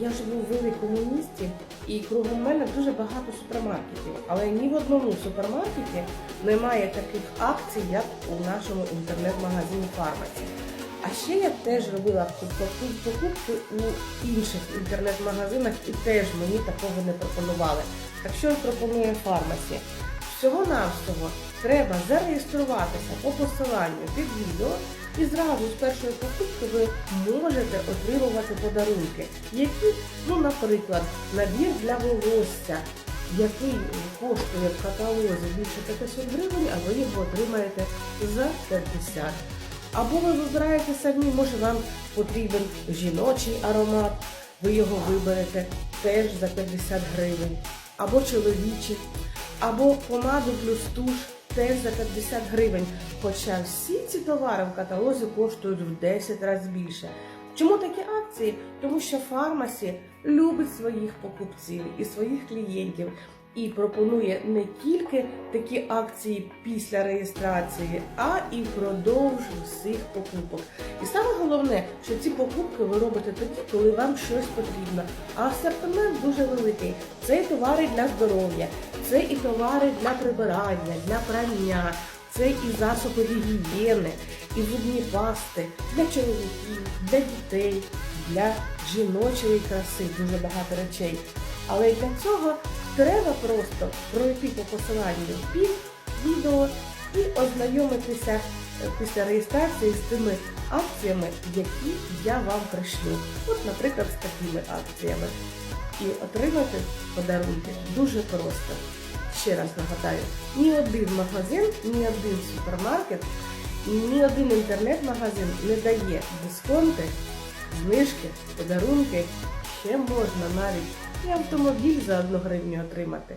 Я живу в великому місті, і кругом мене дуже багато супермаркетів. Але ні в одному супермаркеті немає таких акцій, як у нашому інтернет-магазині Фармасі. А ще я теж робила покупки у інших інтернет-магазинах і теж мені такого не пропонували. Так що пропонує Фармасі? Всього-навсього треба зареєструватися по посиланню під відео і зразу з першої покупки ви можете отримувати подарунки, які, ну, наприклад, набір для волосся, який коштує в каталозі більше 500 гривень, а ви його отримаєте за 50. Або ви вибираєте самі, може вам потрібен жіночий аромат, ви його виберете теж за 50 гривень, або чоловічий, або помаду плюс туш теж за 50 гривень. Хоча всі ці товари в каталозі коштують в 10 разів більше. Чому такі акції? Тому що фармасі любить своїх покупців і своїх клієнтів і пропонує не тільки такі акції після реєстрації, а і впродовж всіх покупок. І саме головне, що ці покупки ви робите тоді, коли вам щось потрібно. А асортимент дуже великий. Це товари для здоров'я, це і товари для прибирання, для прання. Це і засоби гігієни, і зубні пасти для чоловіків, для дітей, для жіночої краси, дуже багато речей. Але для цього треба просто пройти по посиланню під відео і ознайомитися е, після реєстрації з тими акціями, які я вам пришлю. От, наприклад, з такими акціями. І отримати подарунки дуже просто. Ще раз нагадаю, ні один магазин, ні один супермаркет, ні один інтернет-магазин не дає дисконти, знижки, подарунки. Ще можна навіть і автомобіль за одну гривню отримати.